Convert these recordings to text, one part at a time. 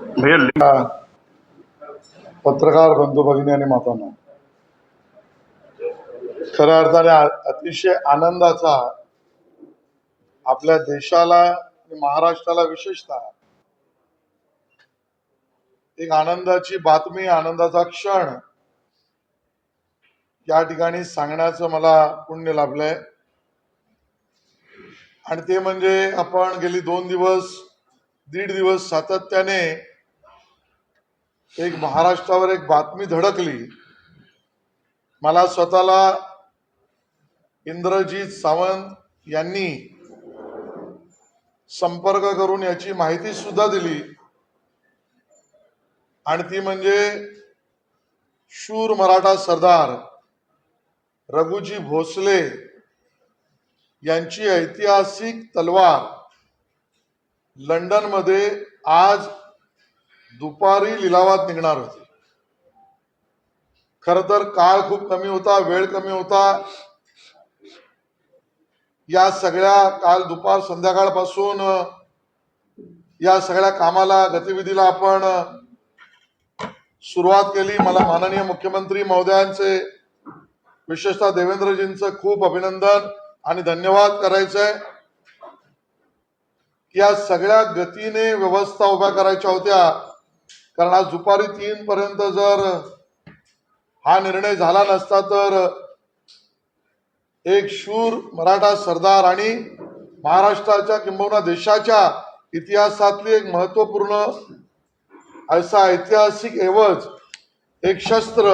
भैया पत्रकार बंधू भगिनी आणि मातांना खऱ्या अर्थाने अतिशय आनंदाचा आपल्या देशाला आणि महाराष्ट्राला विशेषतः एक आनंदाची बातमी आनंदाचा क्षण या ठिकाणी सांगण्याचं मला पुण्य लाभलंय. आणि ते म्हणजे आपण गेली दोन दिवस दीड दिवस सातत्याने एक महाराष्ट्रावर एक बातमी धडकली. मला स्वतःला इंद्रजीत सावंत यांनी संपर्क करून याची माहिती सुद्धा दिली. आणि ती म्हणजे शूर मराठा सरदार रघुजी भोसले यांची ऐतिहासिक तलवार. लंडनमध्ये आज दुपारी लिलावात निघणार होती. खर तर काळ खूप कमी होता वेळ कमी होता. या सगळ्या काल दुपार संध्याकाळपासून या सगळ्या कामाला गतिविधीला आपण सुरुवात केली. मला माननीय मुख्यमंत्री महोदयांचे विशेषतः देवेंद्रजींचं खूप अभिनंदन आणि धन्यवाद करायचंय. या सगळ्या गतीने व्यवस्था उभ्या करायच्या होत्या. कारण आज दुपारी तीन पर्यंत जर हा निर्णय झाला नसता तर एक शूर मराठा सरदार आणि महाराष्ट्राच्या किंबहुना देशाच्या इतिहासातली एक महत्त्वपूर्ण असा ऐतिहासिक ऐवज एक शस्त्र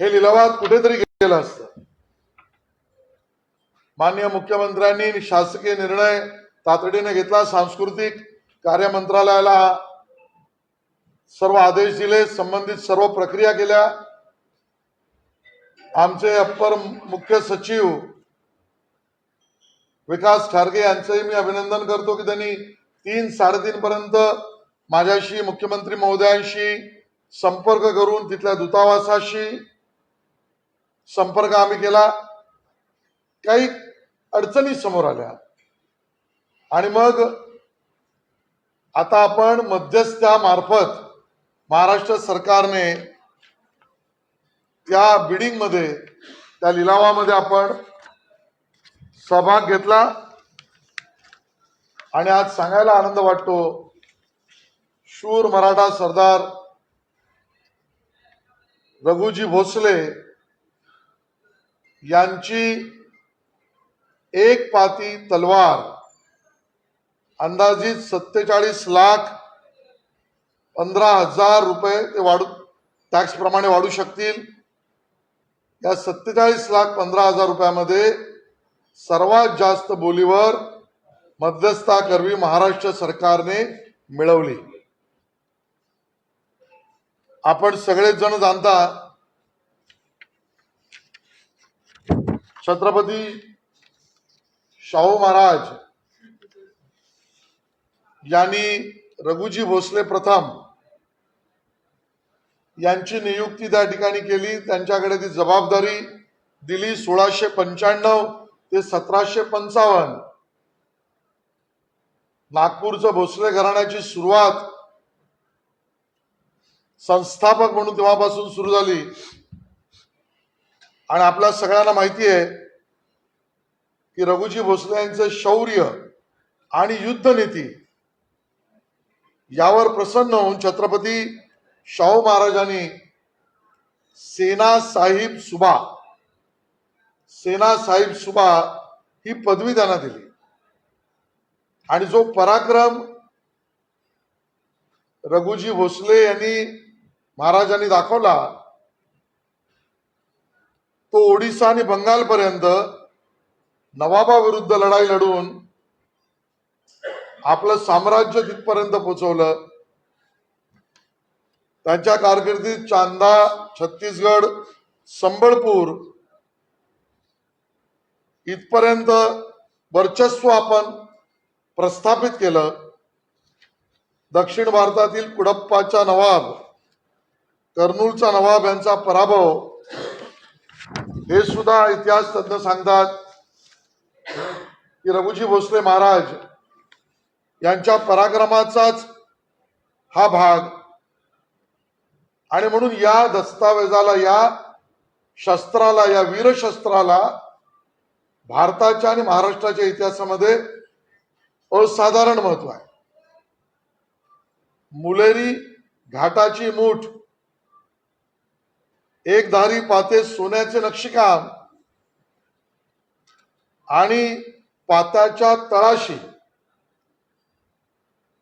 हे लिलावात कुठेतरी गेलं असतं. माननीय मुख्यमंत्र्यांनी शासकीय निर्णय तातडीने घेतला. सांस्कृतिक कार्य मंत्रालयाला सर्व आदेश दिले संबंधित सर्व प्रक्रिया केल्या. आमचे अप्पर मुख्य सचिव विकास खारगे यांचंही मी अभिनंदन करतो की त्यांनी तीन साडेतीन पर्यंत माझ्याशी मुख्यमंत्री महोदयांशी संपर्क करून तिथल्या दूतावासाशी संपर्क आम्ही केला. काही अडचणी समोर आल्या. आणि मग आता आपण मध्यस्थामार्फत महाराष्ट्र सरकारने त्या बिडिंगमध्ये त्या लिलावामध्ये आपण सहभाग घेतला. आणि आज सांगायला आनंद वाटतो शूर मराठा सरदार रघुजी भोसले यांची एक पाती तलवार अंदाजित सत्तेचाळीस लाख पंधरा हजार रुपये ते वाढू टॅक्स प्रमाणे वाढू शकतील. या सत्तेचाळीस लाख पंधरा हजार रुपयामध्ये सर्वात जास्त बोलीवर मध्यस्थाकरवी महाराष्ट्र सरकारने मिळवली. आपण सगळेच जण जाणता छत्रपती शाहू महाराज यांनी रघुजी भोसले प्रथम यांची नियुक्ती त्या ठिकाणी केली. त्यांच्याकडे ती जबाबदारी दिली सोळाशे पंच्याण्णव ते सतराशे पंचावन्न. नागपूरचं भोसले घराण्याची सुरुवात संस्थापक म्हणून तेव्हापासून सुरू झाली. आणि आपल्या सगळ्यांना माहिती आहे की रघुजी भोसले यांचं शौर्य आणि युद्धनीती यावर प्रसन्न होऊन छत्रपती शाहू महाराजांनी सेना साहिब सुभा सेना साहिब सुभा ही पदवी त्यांना दिली. आणि जो पराक्रम रघुजी भोसले यांनी महाराजांनी दाखवला तो ओडिसा आणि बंगालपर्यंत नवाबाविरुद्ध लढाई लढून आपलं साम्राज्य तिथपर्यंत पोचवलं त्यांच्या कारकिर्दीत चांदा छत्तीसगड संबळपूर इथपर्यंत वर्चस्व आपण प्रस्थापित केलं. दक्षिण भारतातील कुडप्पाचा नवाब कर्नूलचा नवाब यांचा पराभव हे सुद्धा इतिहास तज्ञ सांगतात की रघुजी भोसले महाराज यांच्या पराक्रमाचाच हा भाग. आणि म्हणून या दस्तावेजाला या शस्त्राला या वीरशस्त्राला भारताच्या आणि महाराष्ट्राच्या इतिहासामध्ये असाधारण महत्त्व आहे. मुलेरी घाटाची मूठ एक धारी पाते सोन्याचे नक्षीकाम आणि पात्याच्या तळाशी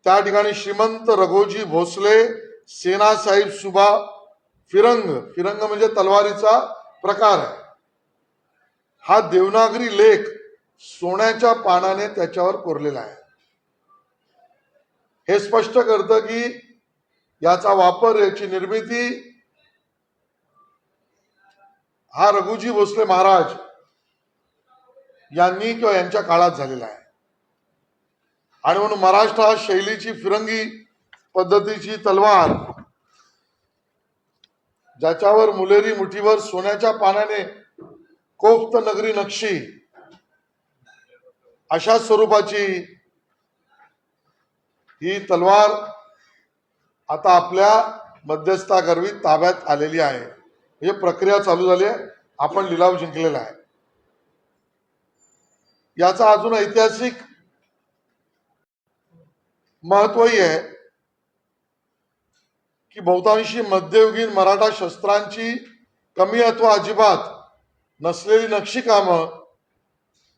त्या ठिकाणी श्रीमंत रघोजी भोसले सेना सुभा फिरंग फिरंग म्हणजे तलवारीचा प्रकार आहे. हा देवनागरी लेख सोन्याच्या पानाने त्याच्यावर कोरलेला आहे. हे स्पष्ट करतं की याचा वापर याची निर्मिती हा रघुजी भोसले महाराज यांनी किंवा यांच्या काळात झालेला आहे. आणि म्हणून महाराष्ट्र हा शैलीची फिरंगी पद्धतीची तलवार. ज्याच्यावर मुलेरी मुठीवर सोन्याच्या पानाने कोफ्त नगरी नक्षी. अशा स्वरूपाची ही तलवार आता आपल्या मध्यस्थाकरवी ताब्यात आलेली आहे. म्हणजे प्रक्रिया चालू झाली आहे. आपण लिलाव जिंकलेला आहे. याचा अजून ऐतिहासिक महत्वही आहे की बहुतांशी मध्ययुगीन मराठा शस्त्रांची कमी अथवा अजिबात नसलेली नक्षीकामं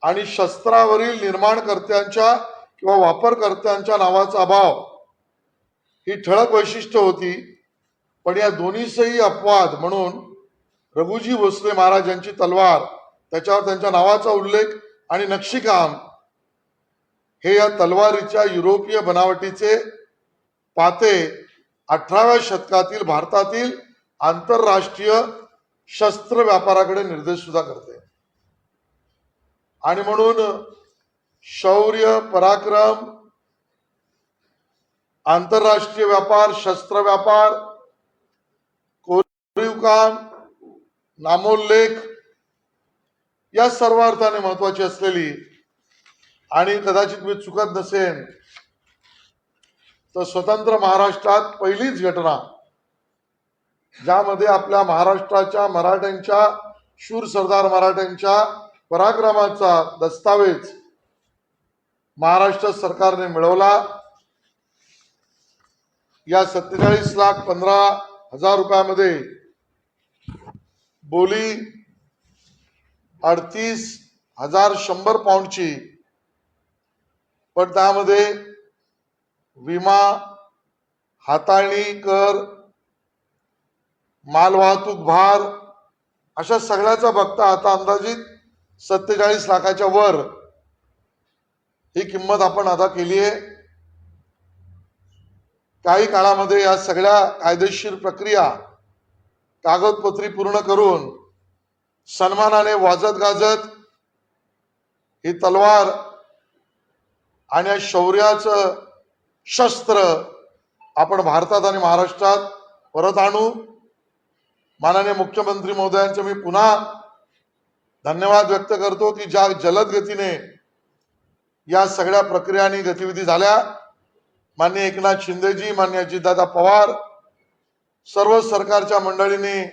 आणि शस्त्रावरील निर्माणकर्त्यांच्या किंवा वापरकर्त्यांच्या नावाचा अभाव ही ठळक वैशिष्ट्य होती. पण या दोन्हीसही अपवाद म्हणून रघुजी भोसले महाराज यांची तलवार त्याच्यावर त्यांच्या नावाचा उल्लेख आणि नक्षीकाम हे या तलवारीच्या युरोपीय बनावटीचे पाते अठराव्या शतकातील भारतातील आंतरराष्ट्रीय शस्त्र व्यापाराकडे निर्देश सुद्धा करते. आणि म्हणून शौर्य पराक्रम आंतरराष्ट्रीय व्यापार शस्त्र व्यापार कोरीव काम नामोल्लेख या सर्व अर्थाने महत्वाची असलेली आणि कदाचित मी चुकत नसेन तर स्वतंत्र महाराष्ट्रात पहिलीच घटना ज्यामध्ये आपल्या महाराष्ट्राच्या मराठ्यांच्या शूर सरदार मराठ्यांच्या पराक्रमाचा दस्तावेज महाराष्ट्र सरकारने मिळवला. या सत्तेचाळीस लाख पंधरा हजार रुपयामध्ये बोली अडतीस हजार शंभर पाऊंडची पण त्यामध्ये विमा हाताळणी कर मालवाहतूक भार अशा सगळ्याचा बघता आता अंदाजित सत्तेचाळीस लाखाच्या वर ही किंमत आपण अदा केली आहे. काही काळामध्ये या सगळ्या कायदेशीर प्रक्रिया कागदपत्री पूर्ण करून सन्मानाने वाजत गाजत ही तलवार आणि या शौर्याचं शस्त्र आपण भारतात आणि महाराष्ट्रात परत आणू. माननीय मुख्यमंत्री महोदयांचे मी पुन्हा धन्यवाद व्यक्त करतो की ज्या जलद गतीने या सगळ्या प्रक्रिया आणि गतिविधी झाल्या. मान्य एकनाथ शिंदेजी मान्य अजितदादा पवार सर्व सरकारच्या मंडळींनी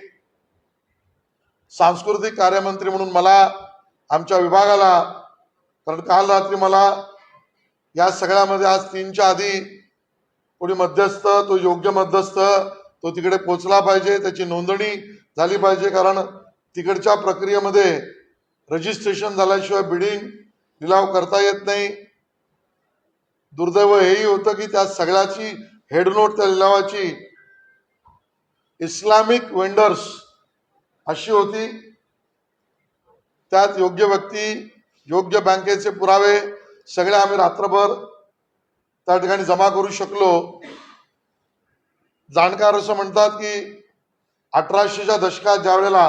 सांस्कृतिक कार्यमंत्री म्हणून मला आमच्या विभागाला कारण काल रात्री मला या सगळ्यामध्ये आज तीनच्या आधी कोणी मध्यस्थ तो योग्य मध्यस्थ तो तिकडे पोचला पाहिजे त्याची नोंदणी झाली पाहिजे कारण तिकडच्या प्रक्रियेमध्ये रजिस्ट्रेशन झाल्याशिवाय बिडिंग लिलाव करता येत नाही. दुर्दैव हेही होतं की त्या सगळ्याची हेडनोट त्या लिलावाची इस्लामिक वेंडर्स अशी होती. त्यात योग्य व्यक्ती योग्य बँकेचे पुरावे सगळे आम्ही रात्रभर त्या ठिकाणी जमा करू शकलो. जाणकार असं म्हणतात की अठराशेच्या दशकात ज्या वेळेला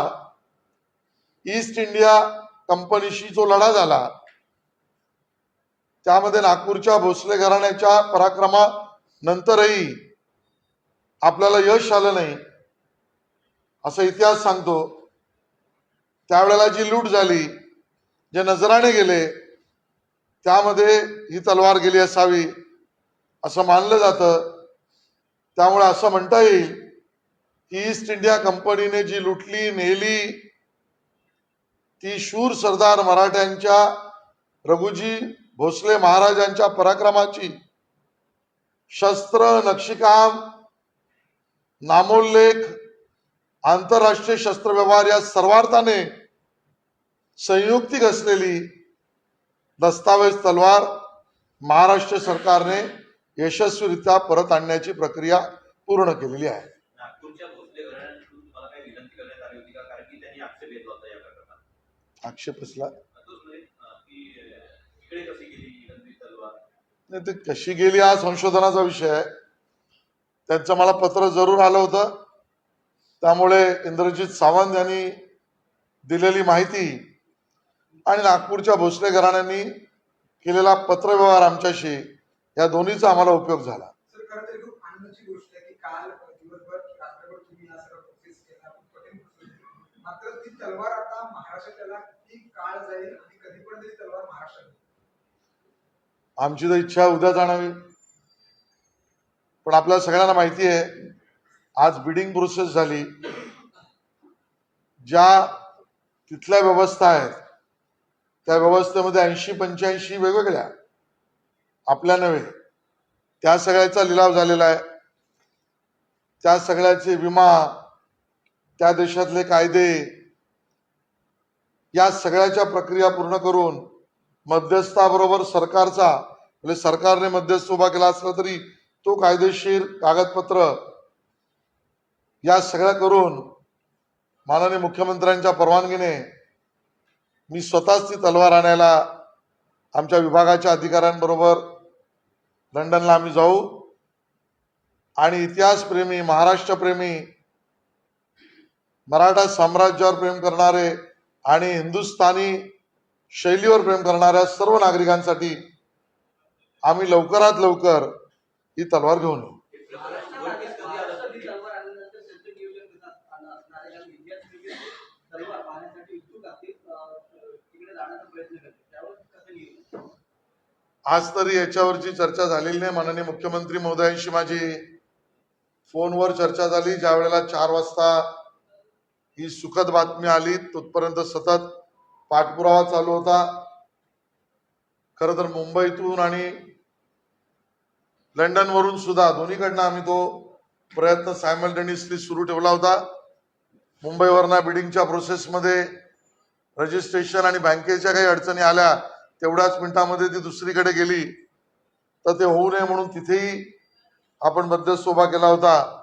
ईस्ट इंडिया कंपनीशी जो लढा झाला त्यामध्ये नागपूरच्या भोसले घराण्याच्या पराक्रमानंतरही आपल्याला यश आलं नाही असा इतिहास सांगतो. त्यावेळेला जी लूट झाली जे नजराने गेले त्यामध्ये ही तलवार गेली असावी असं मानलं जातं. त्यामुळे असं म्हणता येईल की ईस्ट इंडिया कंपनीने जी लुटली नेली ती शूर सरदार मराठ्यांच्या रघुजी भोसले महाराजांच्या पराक्रमाची शस्त्र नक्षीकाम नामोल्लेख आंतरराष्ट्रीय शस्त्र व्यवहार या सर्वार्थाने संयुक्तिक असलेली दस्तावेज तलवार महाराष्ट्र सरकारने यशस्वीरित्या परत आणण्याची प्रक्रिया पूर्ण केलेली आहे. आक्षेप असला म्हणजे नाही ते कशी गेली हा संशोधनाचा विषय आहे. त्यांचं मला पत्र जरूर आलं होतं. त्यामुळे इंद्रजित सावंत यांनी दिलेली माहिती आणि नागपूरच्या भोसले घराण्यांनी केलेला पत्रव्यवहार आमच्याशी या दोन्हीचा आम्हाला उपयोग झाला? आमची तर इच्छा उद्या जाणावी. पण आपल्या सगळ्यांना माहिती आहे आज बिडिंग प्रोसेस झाली. ज्या तिथल्या व्यवस्था आहेत त्या व्यवस्थेमध्ये ऐंशी पंच्याऐंशी वेगवेगळ्या. आपल्या नव्हे. त्या सगळ्याचा लिलाव झालेला आहे. त्या सगळ्याचे विमा त्या देशातले कायदे या सगळ्याच्या प्रक्रिया पूर्ण करून मध्यस्थाबरोबर सरकारचा म्हणजे सरकारने मध्यस्थ उभा केला असला तरी तो कायदेशीर कागदपत्र या सगळ्या करून माननीय मुख्यमंत्र्यांच्या परवानगीने मी स्वतःच ती तलवार आणायला आमच्या विभागाच्या अधिकाऱ्यांबरोबर लंडनला आम्ही जाऊ. आणि इतिहासप्रेमी महाराष्ट्रप्रेमी मराठा साम्राज्यावर प्रेम करणारे आणि हिंदुस्थानी शैलीवर प्रेम करणाऱ्या सर्व नागरिकांसाठी आम्ही लवकरात लवकर ही तलवार घेऊन येऊ महाराष्ट्रात ही तलवार आल्यानंतर त्यांचं नियोजन करण्यात आलं असणार आहे कारण विद्यार्थी तलवार पाहण्यासाठी इच्छुक असतील अं, तिकडे जाण्याचा प्रयत्न करतील त्यावर कसं नियोजन आज तरी याच्यावरची चर्चा झालेली नाही माननीय मुख्यमंत्री महोदयांशी माझी फोनवर चर्चा झाली ज्या वेळेला चार वाजता ही सुखद बातमी आली तोपर्यंत सतत पाठपुरावा चालू होता. खर तर मुंबईतून आणि लंडन वरून सुद्धा दोन्हीकडनं आम्ही तो प्रयत्न सायमल्टेनियसली सुरू ठेवला होता. मुंबईवरना बिडिंगच्या प्रोसेसमध्ये रजिस्ट्रेशन आणि बँकेच्या काही अडचणी आल्या तेवढ्याच मिनिटामध्ये ती दुसरीकडे गेली. तर ते होऊ नये म्हणून तिथेही आपण मध्यस्थ उभा केला होता.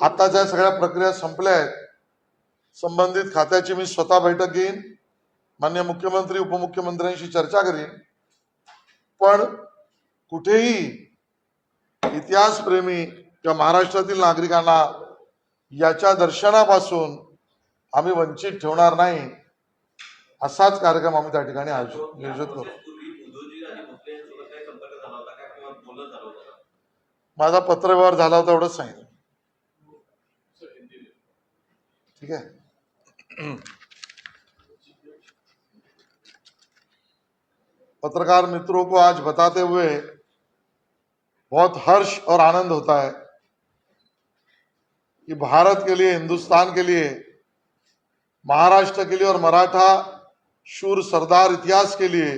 आता ज्या सगळ्या प्रक्रिया संपल्या आहेत. संबंधित खात्याची मी स्वतः बैठक घेईन. मान्य मुख्यमंत्री उपमुख्यमंत्र्यांशी चर्चा करीन. पण कुठेही इतिहासप्रेमी किंवा महाराष्ट्रातील नागरिकांना याच्या दर्शनापासून आम्ही वंचित ठेवणार नाही. असाच कार्यक्रम आम्ही त्या ठिकाणी आयोजित करू? माझा पत्रव्यवहार झाला होता एवढंच सांगितलं ठीक है पत्रकार मित्रों को आज बताते हुए बहुत हर्ष और आनंद होता है कि भारत के लिए हिंदुस्तान के लिए महाराष्ट्र के लिए और मराठा शूर सरदार इतिहास के लिए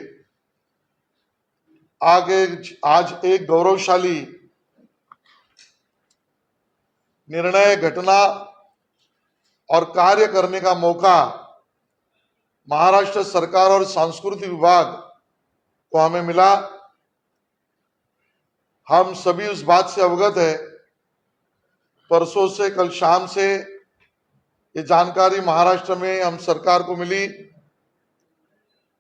आगे आज एक गौरवशाली निर्णय, घटना और कार्य करने का मौका महाराष्ट्र सरकार और सांस्कृतिक विभाग को हमें मिला। हम सभी उस बात से अवगत है। परसों से, कल शाम से ये जानकारी महाराष्ट्र में हम सरकार को मिली।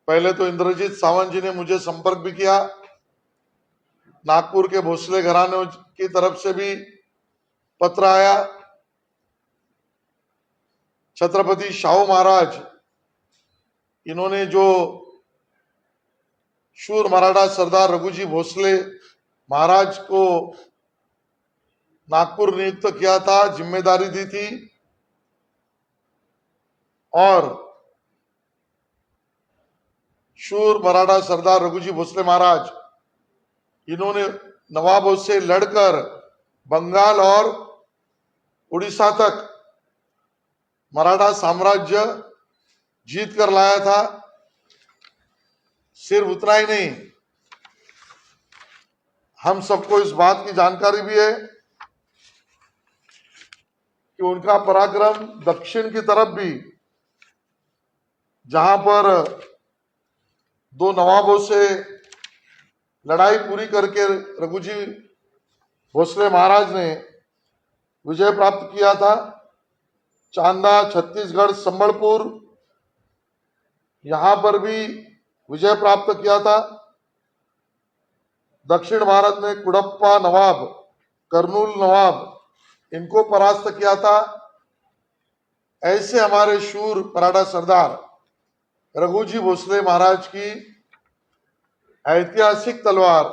पहले तो इंद्रजीत सावंत जी ने मुझे संपर्क भी किया। नागपुर के भोसले घराने की तरफ़ से भी पत्र आया। छत्रपति शाहू महाराज, इन्होंने जो शूर मराठा सरदार रघुजी भोसले महाराज को नागपुर नियुक्त किया था, ज़िम्मेदारी दी थी और शूर मराठा सरदार रघुजी भोसले महाराज, इन्होंने नवाबों से लड़कर बंगाल और उड़ीसा तक मराठा साम्राज्य जीत कर लाया था। सिर्फ़ उतना ही नहीं, हम सबको इस बात की जानकारी भी है कि उनका पराक्रम दक्षिण की तरफ़ भी, जहाँ पर दो नवाबों से लड़ाई पूरी करके रघुजी भोसले महाराज ने विजय प्राप्त किया था। चांदा, छत्तीसगढ़, संबलपुर, यहाँ पर भी विजय प्राप्त किया था। दक्षिण भारत में कुड़प्पा नवाब, कर्नूल नवाब, इनको परास्त किया था। ऐसे हमारे शूर, मराठा सरदार। रघुजी भोसले महाराज की ऐतिहासिक तलवार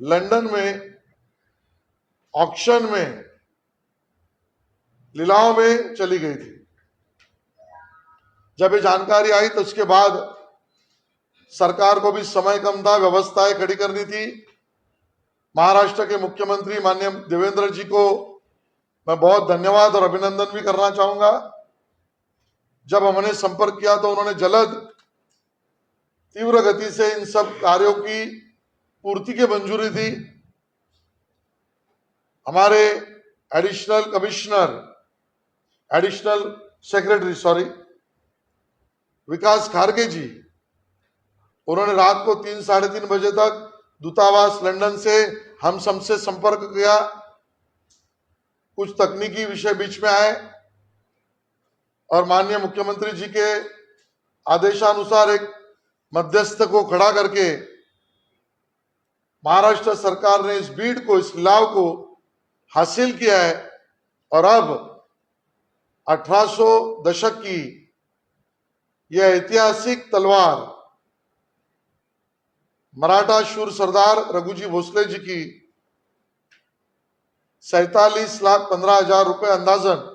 लंदन में, ऑक्शन में लीलाओं में चली गई थी। जब ये जानकारी आई तो उसके बाद सरकार को भी समय कम था, व्यवस्थाएँ खड़ी करनी थी। महाराष्ट्र के मुख्यमंत्री माननीय देवेंद्र जी को मैं बहुत धन्यवाद और अभिनंदन भी करना चाहूँगा। जब हमने संपर्क किया तो उन्होंने जल्द, तीव्र गति से इन सब कार्यों की पूर्ति की मंजूरी दी। हमारे additional commissioner additional secretary sorry Vikas Kharge ji, उन्होंने रात को तीन, साढ़े तीन बजे तक दूतावास लंदन से हम सबसे संपर्क किया। कुछ तकनीकी विषय बीच में आए और माननीय मुख्यमंत्री जी के आदेशानुसार एक मध्यस्थ को खड़ा करके महाराष्ट्र सरकार ने इस बीड को, इस लाव को हासिल किया है और अब 1800 दशक की यह ऐतिहासिक तलवार मराठा शूर सरदार रघुजी भोसले जी की सैतालीस लाख पंद्रह हज़ार रुपए अंदाजन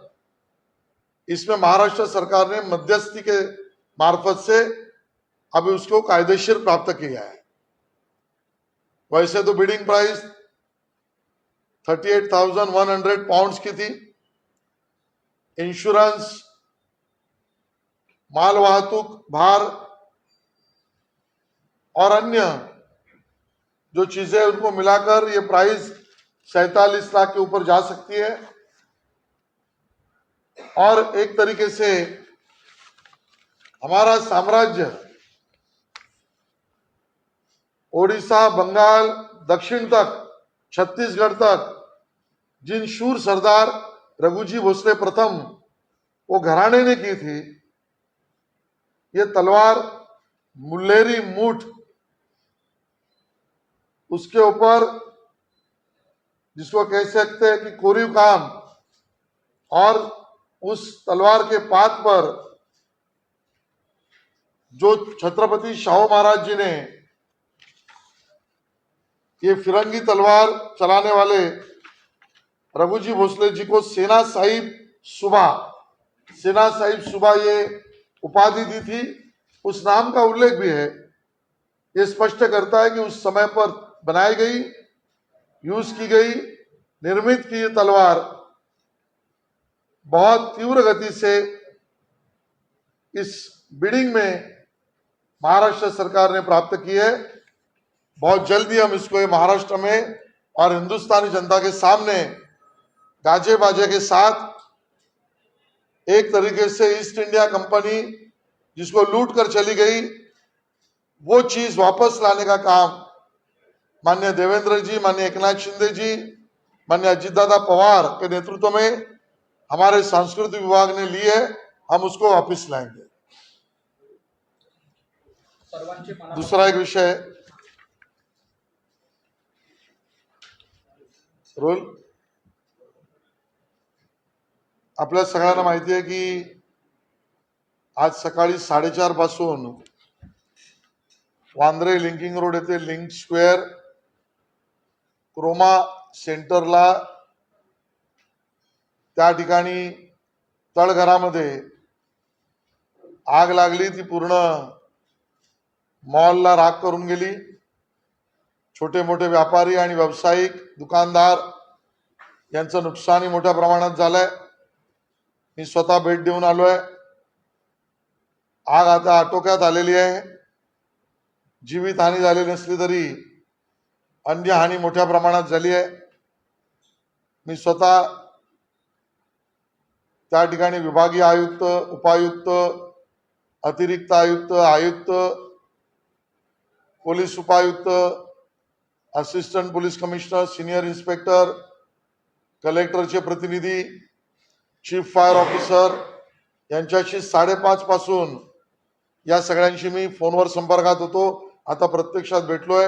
इसमें महाराष्ट्र सरकार ने मध्यस्थी के मार्फत से अभी उसको कायदेशीर प्राप्त किया है। वैसे तो bidding price thirty eight thousand one hundred pound की थी। इंश्योरेंस माल वाहतूक, भार और अन्य जो चीज़ें उनको मिलाकर ये प्राइस सैतालीस लाख के ऊपर जा सकती है। और एक तरीके से हमारा साम्राज्य ओडिशा, बंगाल, दक्षिण तक, छत्तीसगढ़ तक, जिन शूर सरदार रघुजी भोसले प्रथम वो घराने ने की थी, ये तलवार, मुल्लेरी मूठ, उसके ऊपर जिसको कह सकते हैं कि कोरीव काम और उस तलवार के पात पर जो छत्रपति शाहू महाराज जी ने ये फिरंगी तलवार चलाने वाले रघुजी भोसले जी को सेना साहिब सुबह सेना साहिब सुबह ये उपाधि दी थी। उस नाम का उल्लेख भी है। ये स्पष्ट करता है कि उस समय पर बनाई गई, यूज़ की गई, निर्मित की ये तलवार बहुत तीव्र गति से इस बिडिंग में महाराष्ट्र सरकार ने प्राप्त की है। बहुत जल्दी हम इसको महाराष्ट्र में और हिंदुस्तानी जनता के सामने गाजे बाजे के साथ एक तरीके से ईस्ट इंडिया कंपनी जिसको लूट कर चली गई, वो चीज़ वापस लाने का काम मान्य देवेंद्र जी मान्य एकनाथ शिंदे जी मान्य अजितदादा पवार के नेतृत्व में हमारे सांस्कृतिक विभाग ने ली है, हम उसको वापस लाएँगे। दूसरा एक विषय। रोल आपल्या सगळ्यांना माहिती आहे की आज सकाळी साडेचार पासून वांद्रे लिंकिंग रोड येथे लिंक स्क्वेअर, क्रोमा सेंटरला त्या ठिकाणी तळघरामध्ये आग लागली ती पूर्ण मॉलला राख करून गेली. छोटे मोठे व्यापारी आणि व्यावसायिक दुकानदार यांचं नुकसानही मोठ्या प्रमाणात झालंय. मी स्वतः भेट देऊन आलोय. आग आता आटोक्यात आलेली आहे. जीवितहानी झाली नसली तरी अन्य हानी मोठ्या प्रमाणात झाली आहे. मी स्वतः त्या ठिकाणी विभागीय आयुक्त उपायुक्त अतिरिक्त आयुक्त आयुक्त पोलीस उपायुक्त assistant police commissioner senior inspector कलेक्टरचे प्रतिनिधी चीफ फायर ऑफिसर यांच्याशी साडेपाच पासून या सगळ्यांशी मी फोनवर संपर्कात होतो. आता प्रत्यक्षात भेटलोय.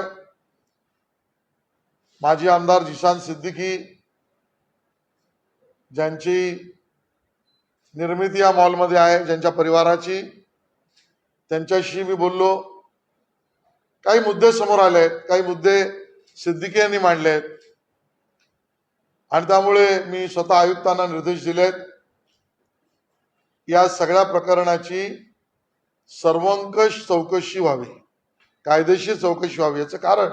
माजी आमदार जिशान सिद्दीकी ज्यांची निर्मिती या मॉलमध्ये आहे ज्यांच्या परिवाराची. त्यांच्याशी मी बोललो. काही मुद्दे समोर आले आहेत काही मुद्दे सिद्दीकी यांनी मांडले आहेत आणि त्यामुळे मी स्वतः आयुक्तांना निर्देश दिलेत. या सगळ्या प्रकरणाची सर्वंकष चौकशी व्हावी कायदेशीर चौकशी व्हावी याचं कारण.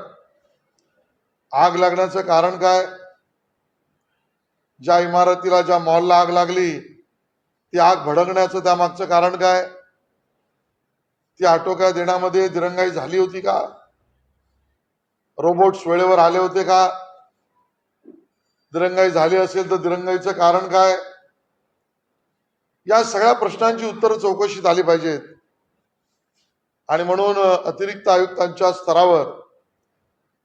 आग लागण्याचं कारण काय? ज्या इमारतीला ज्या मॉलला आग लागली ती आग भडकण्याचं त्यामागचं कारण काय? ती आटोक्या देण्यामध्ये दिरंगाई झाली होती का? रोबोट्स वेळेवर आले होते का? दिरंगाई झाली असेल तर दिरंगाईचं कारण काय? या सगळ्या प्रश्नांची उत्तरं चौकशीत आली पाहिजेत. आणि म्हणून अतिरिक्त आयुक्तांच्या स्तरावर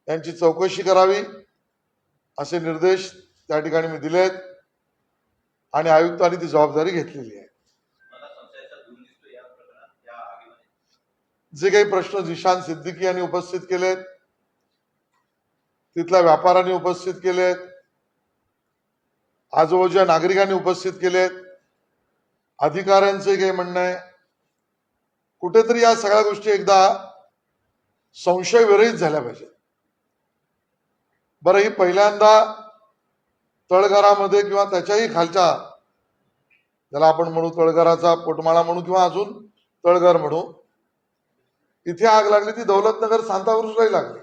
यांची चौकशी करावी असे निर्देश त्या ठिकाणी मी दिलेत. आणि आयुक्तांनी ती जबाबदारी घेतलेली आहे. जे काही प्रश्न जिशान सिद्दीकी यांनी उपस्थित केलेत तिथल्या व्यापाऱ्यांनी उपस्थित केलेत आजूबाजूच्या नागरिकांनी उपस्थित केलेत अधिकाऱ्यांचे काही म्हणणं आहे. कुठेतरी या सगळ्या गोष्टी एकदा संशय विरहित झाल्या पाहिजेत. बरं ही पहिल्यांदा तळघरामध्ये किंवा त्याच्याही खालच्या ज्याला आपण म्हणू तळघराचा पोटमाळा म्हणू किंवा अजून तळघर म्हणू इथे आग लागली ती दौलतनगर सांताक्रुजलाही लागली.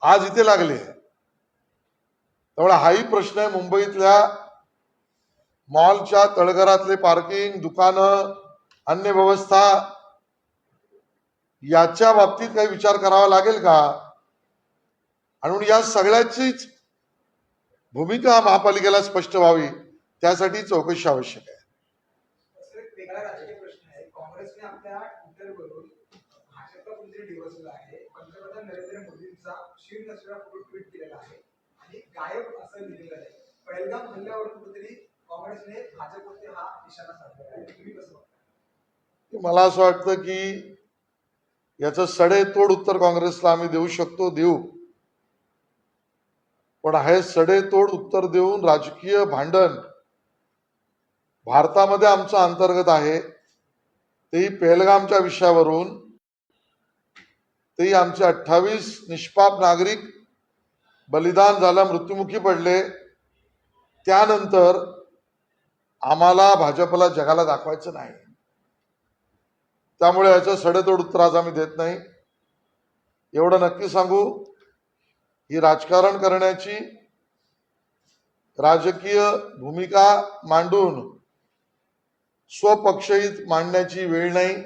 आज इथे लागली आहे. त्यामुळे हाही प्रश्न आहे मुंबईतल्या मॉलच्या तळघरातले पार्किंग दुकानं अन्य व्यवस्था याच्या बाबतीत काही विचार करावा लागेल का? आणि या सगळ्याचीच भूमिका महापालिकेला स्पष्ट व्हावी त्यासाठी चौकशी आवश्यक आहे. मला असं वाटतं की याचं सडेतोड उत्तर काँग्रेसला आम्ही देऊ शकतो देऊ. पण हे सडेतोड उत्तर देऊन राजकीय भांडण भारतामध्ये आमचं अंतर्गत आहे. तेही पहलगामच्या विषयावरून. तेही आमचे अठ्ठावीस निष्पाप नागरिक बलिदान झाला मृत्युमुखी पडले. त्यानंतर आम्हाला भाजपला जगाला दाखवायचं नाही. त्यामुळे याचं सडेतोड उत्तर आज आम्ही देत नाही. एवढं नक्की सांगू. ही राजकारण करण्याची राजकीय भूमिका मांडून स्वपक्षहित मांडण्याची वेळ नाही.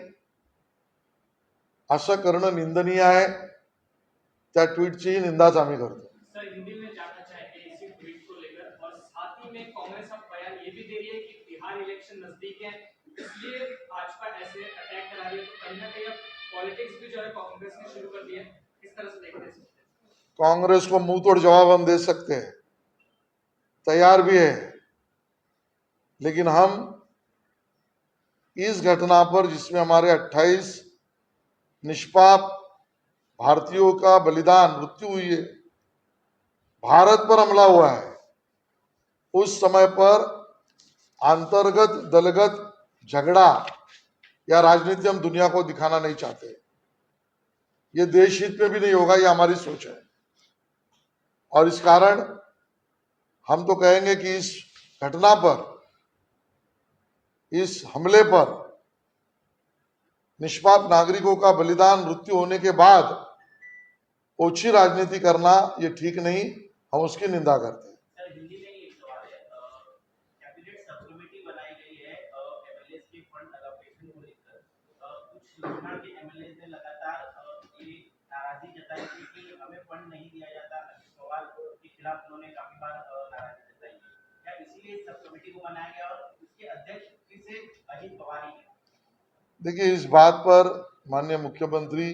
असं करणं निंदनीय आहे. त्या निंदाच आम्ही करतो. ही भाजपा ऐसे अटैक करा रही है तो कहीं ना कहीं अब पॉलिटिक्स भी जो है कांग्रेस ने शुरू कर दी किस तरह से देखते हैं? कांग्रेस को मुँह तोड़ जवाब हम दे सकते हैं। तैयार भी है। लेकिन हम इस घटना पर, जिसमें हमारे 28 निष्पाप भारतीयों का बलिदान, मृत्यु हुई है, भारत पर हमला हुआ है, उस समय पर अंतर्गत, दलगत झगड़ा या राजनीति हम दुनिया को दिखाना नहीं चाहते। ये देश हित में भी नहीं होगा, ये हमारी सोच है। और इस कारण हम तो कहेंगे कि इस घटना पर, इस हमले पर निष्पाप नागरिकों का बलिदान मृत्यु होने के बाद ओछी राजनीति करना ये ठीक नहीं, हम उसकी निंदा करते हैं। नहीं दिया खिलाफ उन्होंने काफ़ी बार नाराज़गी जताई है। क्या इसीलिए सब कमेटी को बनाया गया और इसके अध्यक्ष फिर से अजित पवार ही है? देखिए इस बात पर माननीय मुख्यमंत्री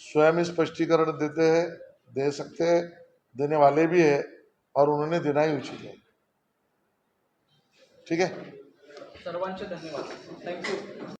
स्वयं स्पष्टीकरण देते हैं दे सकते हैं देने वाले भी है और उन्होंने देना ही उचित है। ठीक है? सर्वांचे धन्यवाद। थँक्यू